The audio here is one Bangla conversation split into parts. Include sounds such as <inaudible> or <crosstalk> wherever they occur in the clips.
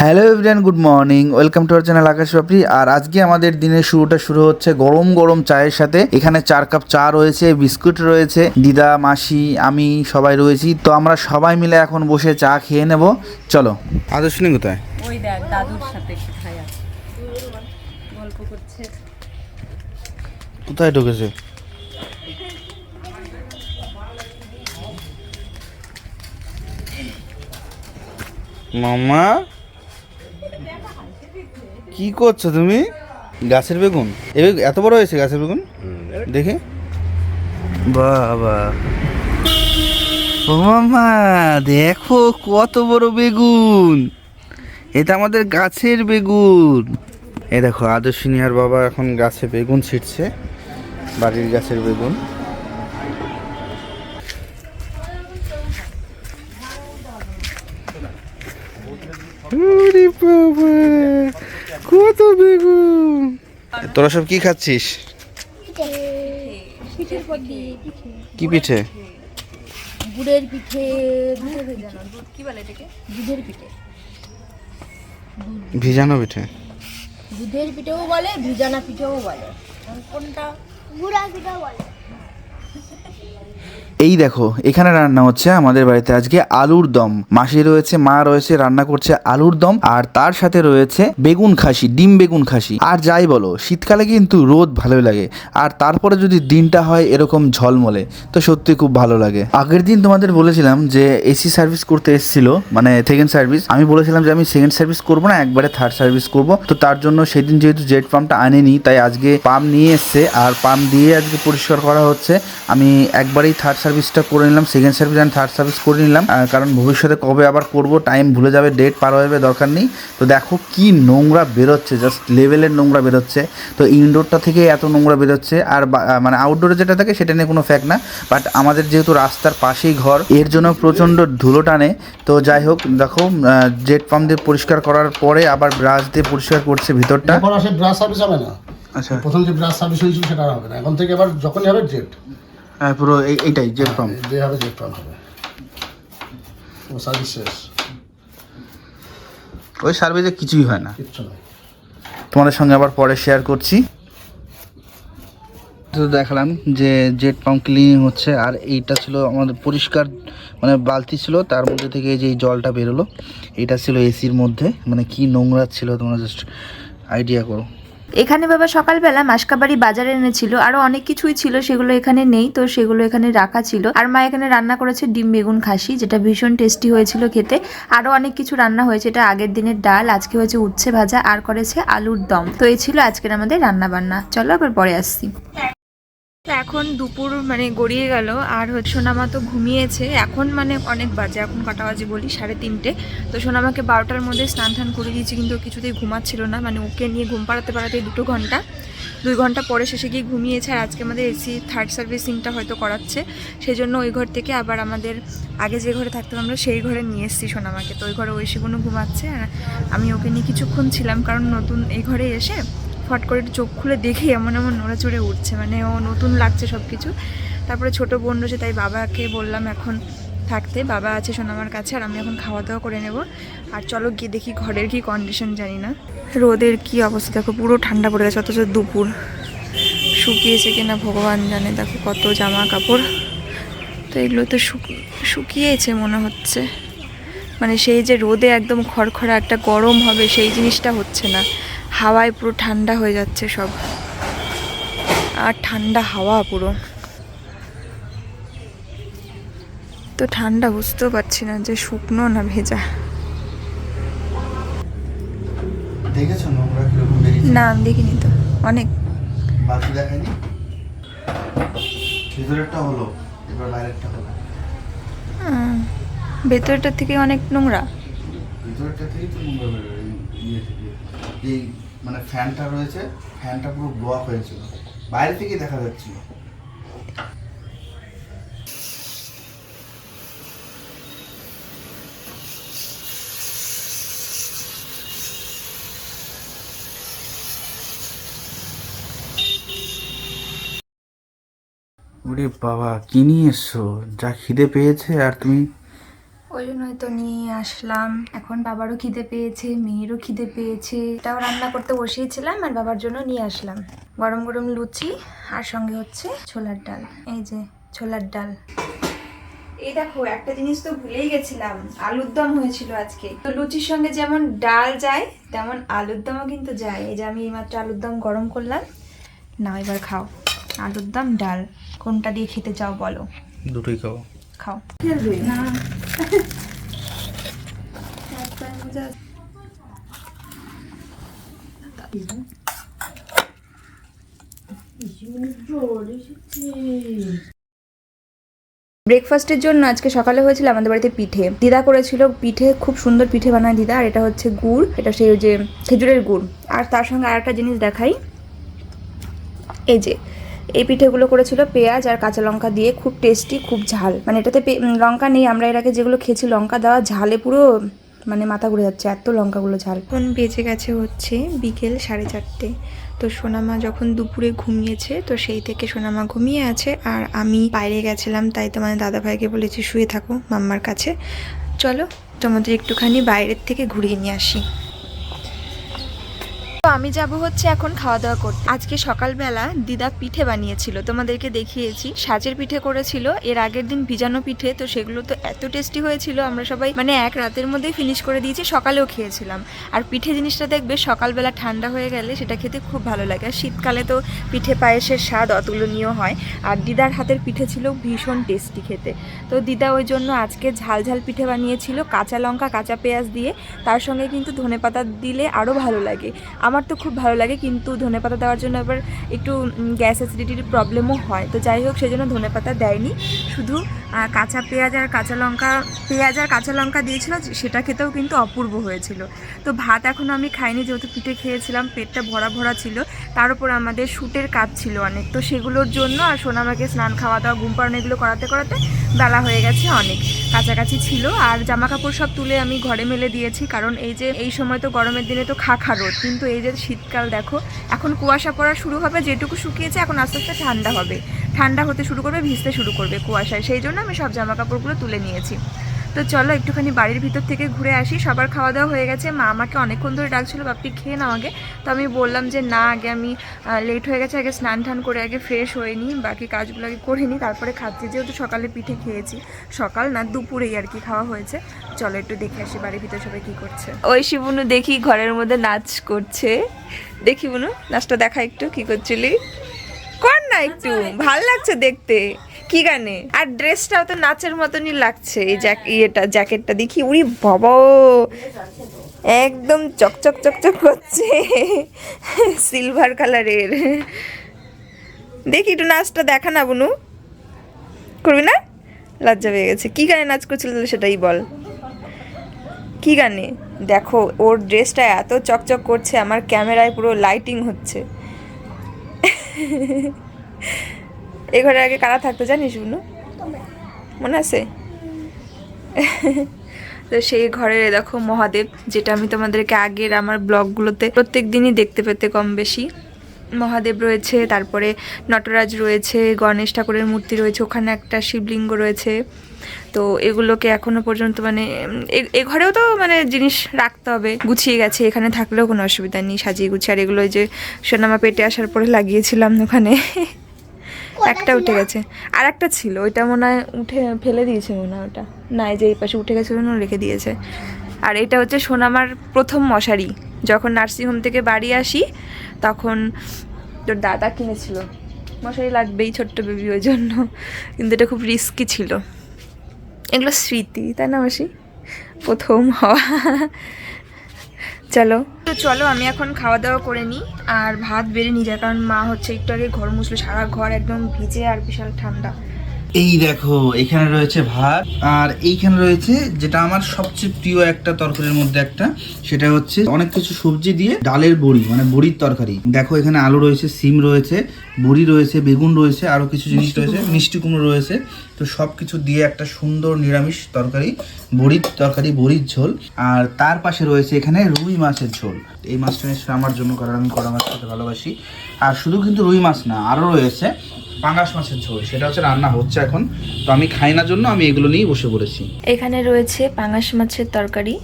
Hello everyone good morning. Welcome to our channel Akash Papri আর আজকে আমাদের দিনের শুরুটা শুরু হচ্ছে গরম গরম চায়ের সাথে। এখানে চার কাপ চা রয়েছে বিস্কুট রয়েছে দিদা মাসি আমি সবাই রয়েছি। তো আমরা সবাই মিলে এখন বসে চা খেয়ে নেব। চলো। আদর্শনী কোথায়? ওই দেখ দাদুর সাথে কোথায় আছে? গল্প করছে। কোথায় ঢুকেছে? মামা? কি করছ তুমি? গাছের বেগুন? এত বড় হয়েছে গাছের বেগুন? দেখে। বাবা। ও মামা দেখো কত বড় বেগুন। এটা আমাদের গাছের বেগুন। এ দেখো আদর্শিনী আর বাবা এখন গাছে বেগুন ছিটছে বাড়ির গাছের বেগুন। বাবা, কত বেগুন? তোরা সব কি খাচ্ছিস? কি পিঠে? গুড়ের পিঠে পিঠে। কি বলে এটাকে? দুধের পিঠে। ভিজানো পিঠে? দুধের পিঠেও বলে ভিজানা পিঠেও বলে। কোনটা? গুড়া পিঠেও বলে। এই দেখো, এখানে রান্না হচ্ছে আমাদের বাড়িতে আজকে আলুর দম। মাসি রয়েছে, মা রয়েছে, রান্না করছে আলুর দম, আর তার সাথে রয়েছে বেগুন খাসি, ডিম বেগুন খাসি। আর যাই বলো, শীতকালে কিন্তু রোদ ভালোই লাগে, আর তারপরে যদি দিনটা হয় এরকম ঝলমলে, তো সত্যি খুব ভালো লাগে। আগের দিন তোমাদের বলেছিলাম যে এসি সার্ভিস করতে এসেছিল মানে সেকেন্ড সার্ভিস আমি বলেছিলাম যে আমি সেকেন্ড সার্ভিস করব না, একবারে থার্ড সার্ভিস করব। তো তার জন্য সেদিন যেহেতু জেট পাম্পটা আনেনি, তাই আজকে পাম্প নিয়ে এসছে, আর পাম্প দিয়ে আজকে পরিষ্কার করা হচ্ছে। আমি একবারেই থার্ড সার্ভিসটা করে নিলাম second service and third service করে নিলাম। কারণ ভবিষ্যতে কবে আবার করব টাইম ভুলে যাবে ডেট পার হয়ে যাবে দরকার নেই। তো দেখো কি নোংরা বেরোচ্ছে জাস্ট লেভেলের নোংরা বেরোচ্ছে। তো ইনডোরটা থেকে এত নোংরা বেরোচ্ছে আর মানে আউটডোরে যেটা থাকে সেটা নিয়ে কোনো ফ্যাক্ট না। বাট আমাদের যেহেতু রাস্তার পাশেই ঘর এর জন্য প্রচণ্ড ধুলো টানে। তো যাই হোক দেখো জেট পাম্প দিয়ে পরিষ্কার করার পরে আবার ব্রাশ দিয়ে পরিষ্কার করছে ভিতরটা। ব্রাশ সার্ভিস হবে না। আচ্ছা। প্রথম যে ব্রাশ সার্ভিস হয়েছিল সেটা হবে না। এখন থেকে এবার যখনই হবে জেট হ্যাঁ পুরো এই- এইটাই জেট পাম্প যে হবে জেট পাম্প হবে। ও সার্ভিস শেষ। ওই সার্ভিসে কিছুই হয় না। কিচ্ছু তোমাদের সঙ্গে আবার পরে শেয়ার করছি। তো দেখালাম যে জেট পাম্প ক্লিনিং হচ্ছে আর এইটা ছিল আমাদের পরিষ্কার মানে বালতি ছিল তার মধ্যে থেকে যে জলটা বেরোলো এটা ছিল এসির মধ্যে। মানে কি নোংরা ছিল তোমরা জাস্ট আইডিয়া করো। এখানে বাবা সকালবেলা মাসকাবাড়ি বাজারে এনেছিল, আরও অনেক কিছুই ছিল, সেগুলো এখানে নেই, তো সেগুলো এখানে রাখা ছিল। আর মা এখানে রান্না করেছে ডিম বেগুন খাসি, যেটা ভীষণ টেস্টি হয়েছিল খেতে। আরও অনেক কিছু রান্না হয়েছে, এটা আগের দিনের ডাল, আজকে হয়েছে উচ্ছে ভাজা, আর করেছে আলুর দম। তো এই ছিল আজকের আমাদের রান্না বান্না চলো আবার পরে আসছি। এখন দুপুর মানে গড়িয়ে গেল, আর হচ্ছে সোনামা তো ঘুমিয়েছে। এখন মানে অনেক বাজে, এখন কটা বাজে বলি? সাড়ে তিনটে। তো সোনামাকে বারোটার মধ্যে স্নান টান করে দিয়েছি, কিন্তু কিছুতেই ঘুমাচ্ছিল না। মানে ওকে নিয়ে ঘুম পাড়াতে পাড়াতে দুটো ঘণ্টা। দুই ঘণ্টা পরে শেষে গিয়ে ঘুমিয়েছে, আর আজকে আমাদের এসি থার্ড সার্ভিসিংটা হয়তো করাচ্ছে। সেই জন্য ওই ঘর থেকে আবার আমাদের আগে যে ঘরে থাকতাম আমরা, সেই ঘরে নিয়ে এসেছি সোনামাকে। তো ওই ঘরে সেগুলো ঘুমাচ্ছে, আর আমি ওকে নিয়ে কিছুক্ষণ ছিলাম, কারণ নতুন এই ঘরে এসে ফট করে একটু চোখ খুলে দেখি এমন এমন নড়ে চড়ে উঠছে মানে ও নতুন লাগছে সব কিছু তারপরে ছোট বোন রয়েছে, তাই বাবাকে বললাম এখন থাকতে, বাবা আছে সোনামার কাছে আর আমি এখন খাওয়া দাওয়া করে নেব। আর চলো গিয়ে দেখি ঘরের কি কন্ডিশন জানি না। রোদের কি অবস্থা, দেখো পুরো ঠান্ডা পড়ে গেছে, অথচ দুপুর। শুকিয়েছে কিনা ভগবান জানে, দেখো কত জামা কাপড় তো এগুলো তো শুক- শুকিয়েছে মনে হচ্ছে। মানে সেই যে রোদে একদম খড়খড়া একটা গরম হবে, সেই জিনিসটা হচ্ছে না। হাওয়ায় পুরো ঠান্ডা হয়ে যাচ্ছে সব। আর ঠান্ডা হাওয়া পুরো। তো ঠান্ডা বুঝতেও পারছি না যে শুকনো না ভেজা। না আমি দেখিনি তো। অনেক। বাকি দেখায়নি? ভিতরেরটা হলো এবার বাইরেরটা হলো। ভেতরটা থেকে অনেক নোংরা। ভিতরটা থেকেই তো নোংরা বেরোয় থেকে এই মানে ফ্যানটা রয়েছে, ফ্যানটা পুরো ব্লক হয়েছিল। বাইরে থেকেই দেখা যাচ্ছিল। ওরে বাবা, কি নিয়ে এসছো? যা খিদে পেয়েছে আর তুমি ওই জন্যই তো নিয়ে আসলাম। এখন বাবারও খিদে পেয়েছে মেয়েরও খিদে পেয়েছে। এটাও রান্না করতে বসিয়েছিলাম আর বাবার জন্য নিয়ে আসলাম। গরম গরম লুচি আর সঙ্গে হচ্ছে ছোলার ডাল। এই যে ছোলার ডাল। এই দেখো একটা জিনিস তো ভুলেই গেছিলাম। আলুর দম হয়েছিল আজকে। তো লুচির সঙ্গে যেমন ডাল যায় তেমন আলুর দমও কিন্তু যায়। এই যে আমি এইমাত্র আলুর দম গরম করলাম। না এবার খাও। আলুর দম ডাল। কোনটা দিয়ে খেতে চাও বলো। দুটোই খাও। খাও না। ব্রেকফাস্টের জন্য আজকে সকালে হয়েছিল আমাদের বাড়িতে পিঠে। দিদা করেছিল পিঠে, খুব সুন্দর পিঠে বানায় দিদা, আর এটা হচ্ছে গুড়, এটা সেই যে খেজুরের গুড়। আর তার সঙ্গে আর একটা জিনিস দেখাই। এই যে এই পিঠেগুলো করেছিল পেঁয়াজ আর কাঁচা লঙ্কা দিয়ে, খুব টেস্টি খুব ঝাল। মানে এটাতে লঙ্কা নেই, আমরা এর আগে যেগুলো খেয়েছি, লঙ্কা দেওয়া ঝালে পুরো মানে মাথা ঘুরে যাচ্ছে, এত লঙ্কাগুলো ঝাল। এখন বেজে গেছে হচ্ছে বিকেল সাড়ে চারটে। তো সোনামা যখন দুপুরে ঘুমিয়েছে, তো সেই থেকে সোনামা ঘুমিয়ে আছে আর আমি বাইরে গেছিলাম, তাই তো তোমাদের দাদাভাইকে বলেছি, শুয়ে থাকো মাম্মার কাছে। চলো তোমাদের একটুখানি বাইরের থেকে ঘুরিয়ে নিয়ে আসি। তো আমি যাব হচ্ছে এখন খাওয়া দাওয়া করতে। আজকে সকালবেলা দিদা পিঠে বানিয়েছিল, তোমাদেরকে দেখিয়েছি। সাজের পিঠে করেছিল, এর আগের দিন ভিজানো পিঠে, তো সেগুলো তো এত টেস্টি হয়েছিল, আমরা সবাই মানে এক রাতের মধ্যেই ফিনিশ করে দিয়েছি, সকালেও খেয়েছিলাম। আর পিঠে জিনিসটা দেখবে, সকালবেলা ঠান্ডা হয়ে গেলে সেটা খেতে খুব ভালো লাগে। আর শীতকালে তো পিঠে পায়েসের স্বাদ অতুলনীয় হয়। আর দিদার হাতের পিঠে ছিল ভীষণ টেস্টি খেতে। তো দিদা ওই জন্য আজকে ঝাল ঝাল পিঠে বানিয়েছিল, কাঁচা লঙ্কা, কাঁচা পেঁয়াজ দিয়ে। তার সঙ্গে কিন্তু ধনেপাতা দিলে আরও ভালো লাগে। আমার তো খুব ভালো লাগে, কিন্তু ধনেপাতা দেওয়ার জন্য আবার একটু গ্যাস অ্যাসিডিটির প্রবলেমও হয়। তো যাই হোক, সেজন্য ধনেপাতা দেয়নি। শুধু কাঁচা পেঁয়াজ আর কাঁচা লঙ্কা, পেঁয়াজ আর কাঁচা লঙ্কা দিয়েছিল, সেটা খেতেও কিন্তু অপূর্ব হয়েছিল। তো ভাত এখনও আমি খাইনি, যেহেতু পিঠে খেয়েছিলাম, পেটটা ভরা ভরা ছিল। তার উপর আমাদের শ্যুটের কাজ ছিল অনেক। তো সেগুলোর জন্য আর সোনামাকে স্নান খাওয়া দাওয়া, ঘুম পাড়ানো এগুলো করাতে করাতে বেলা হয়ে গেছে অনেক। কাছাকাছি ছিল, আর জামা কাপড় সব তুলে আমি ঘরে মেলে দিয়েছি, কারণ এই যে, এই সময় তো গরমের দিনে তো খাখা রোদ, কিন্তু এই যে শীতকাল দেখো, এখন কুয়াশা পড়া শুরু হবে, যেটুকু শুকিয়েছে এখন আস্তে আস্তে ঠান্ডা হবে। ঠান্ডা হতে শুরু করবে, ভিজতে শুরু করবে কুয়াশায়। সেই জন্য আমি সব জামা কাপড়গুলো তুলে নিয়েছি। তো চলো একটুখানি বাড়ির ভিতর থেকে ঘুরে আসি। সবার খাওয়া দাওয়া হয়ে গেছে। মা আমাকে অনেকক্ষণ ধরে ডাকছিল বাপি খেয়ে নাও আগে। তো আমি বললাম যে, না, আগে আমি লেট হয়ে গেছে, আগে স্নান টান করে আগে ফ্রেশ হয়ে নিই। বাকি কাজগুলো আগে করে নিই। তারপরে খাচ্ছি। যেহেতু সকালে পিঠে খেয়েছি। সকাল না, দুপুরেই আর কি খাওয়া হয়েছে। চলো একটু দেখে আসি বাড়ির ভিতরে সবাই কি করছে। ওই শিবুনু দেখি ঘরের মধ্যে নাচ করছে। দেখি বুনু, নাচটা দেখা একটু, কি করছিলি? কর না একটু? ভালো লাগছে দেখতে। কি গানে? আর ড্রেসটাও তো নাচের মতনই লাগছে এই ইয়েটা, জ্যাকেটটা দেখি। উড়ি বাবা! একদম চকচক চকচক করছে। সিলভার কালারের। দেখি একটু নাচটা দেখা না বুনু। করবি না? লজ্জা পেয়ে গেছে। কি গানে নাচ করছিল তাহলে সেটাই বল। কি গানে? দেখো, ওর ড্রেসটা এত চকচক করছে, আমার ক্যামেরায় পুরো লাইটিং হচ্ছে। এ ঘরে আগে কারা থাকতো জানিস, বুনু? মনে আছে? <laughs> তো সেই ঘরে দেখো মহাদেব, যেটা আমি তোমাদেরকে আগের আমার ব্লগগুলোতে প্রত্যেক দিনই দেখতে পেতে কম বেশি। মহাদেব রয়েছে, তারপরে নটরাজ রয়েছে, গণেশ ঠাকুরের মূর্তি রয়েছে, ওখানে একটা শিবলিঙ্গ রয়েছে। তো এগুলোকে এখনও পর্যন্ত মানে এ- ঘরেও তো মানে জিনিস রাখতে হবে। গুছিয়ে গেছে, এখানে থাকলেও কোনো অসুবিধা নেই, সাজিয়ে গুছিয়ে। আর এগুলো যে সোনামা পেটে আসার পরে লাগিয়েছিলাম ওখানে <laughs> একটা উঠে গেছে। আর একটা ছিল ওইটা মনে হয় উঠে ফেলে দিয়েছে মনে হয় ওটা। না এই যে এই পাশে উঠে গেছে জন্য রেখে দিয়েছে। আর এটা হচ্ছে সোনামার প্রথম মশারি। যখন নার্সিংহোম থেকে বাড়ি আসি তখন তোর দাদা কিনেছিল। মশারি লাগবেই ছোট্ট বেবি ওই জন্য। কিন্তু এটা খুব রিস্কি ছিল। এগুলো স্মৃতি তাই না মাসি? প্রথম হওয়া। চলো। তো চলো আমি এখন খাওয়া দাওয়া করে নিই আর ভাত বেড়ে নিয়ে যায় কারণ মা হচ্ছে একটু আগে ঘর মুছলো সারা ঘর একদম ভিজে আর বিশাল ঠান্ডা। এই দেখো এখানে রয়েছে ভাত আর এইখানে রয়েছে যেটা আমার সবচেয়ে প্রিয় একটা তরকারির মধ্যে একটা সেটা হচ্ছে অনেক কিছু সবজি দিয়ে ডালের বড়ি মানে বড়ির তরকারি। দেখো এখানে আলু রয়েছে সিম রয়েছে বড়ি রয়েছে বেগুন রয়েছে আরও কিছু জিনিস রয়েছে মিষ্টি কুমড়ো রয়েছে। তো সব কিছু দিয়ে একটা সুন্দর নিরামিষ তরকারি বড়ির তরকারি বড়ির ঝোল। আর তার পাশে রয়েছে এখানে রুই মাছের ঝোল। এই মাছটা নিশ্চয়ই আমার জন্য কারণ আমি কড়া মাছ খেতে ভালোবাসি। আর শুধু কিন্তু রুই মাছ না আরও রয়েছে পাঙ্গাস মাছের ঝোল সেটা হচ্ছে রান্না হচ্ছে এখন। তো আমি খাই না জন্য আমি এগুলো নিয়েই বসে পড়েছি। এখানে রয়েছে পাঙাশ মাছের তরকারি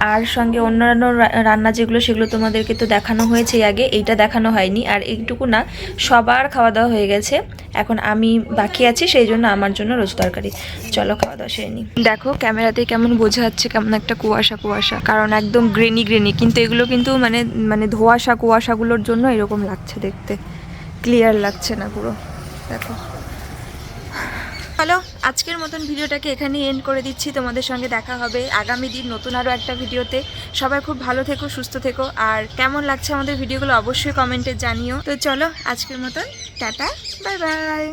আর সঙ্গে অন্যান্য রান্না যেগুলো, সেগুলো তোমাদেরকে তো দেখানো হয়েছে আগে, এইটা দেখানো হয়নি। আর এইটুকু না, সবার খাওয়া দাওয়া হয়ে গেছে। এখন আমি বাকি আছি, সেই জন্য আমার জন্য রোজ তরকারি। চলো খাওয়া দাওয়া সেরে নিই। দেখো, ক্যামেরাতে কেমন বোঝা যাচ্ছে কেমন একটা কুয়াশা কুয়াশা। কারণ একদম গ্রেনি গ্রেনি কিন্তু এগুলো কিন্তু মানে মানে ধোয়াশা, কুয়াশাগুলোর জন্য এরকম লাগছে দেখতে। ক্লিয়ার লাগছে না পুরো। দেখো। হ্যালো? আজকের মতন ভিডিওটাকে এখানেই এন্ড করে দিচ্ছি। তোমাদের সঙ্গে দেখা হবে আগামী দিন নতুন আরও একটা ভিডিওতে। সবাই খুব ভালো থেকো, সুস্থ থেকো। আর কেমন লাগছে আমাদের ভিডিওগুলো অবশ্যই কমেন্টে জানিও। তো চলো আজকের মতন, টাটা বাই বাই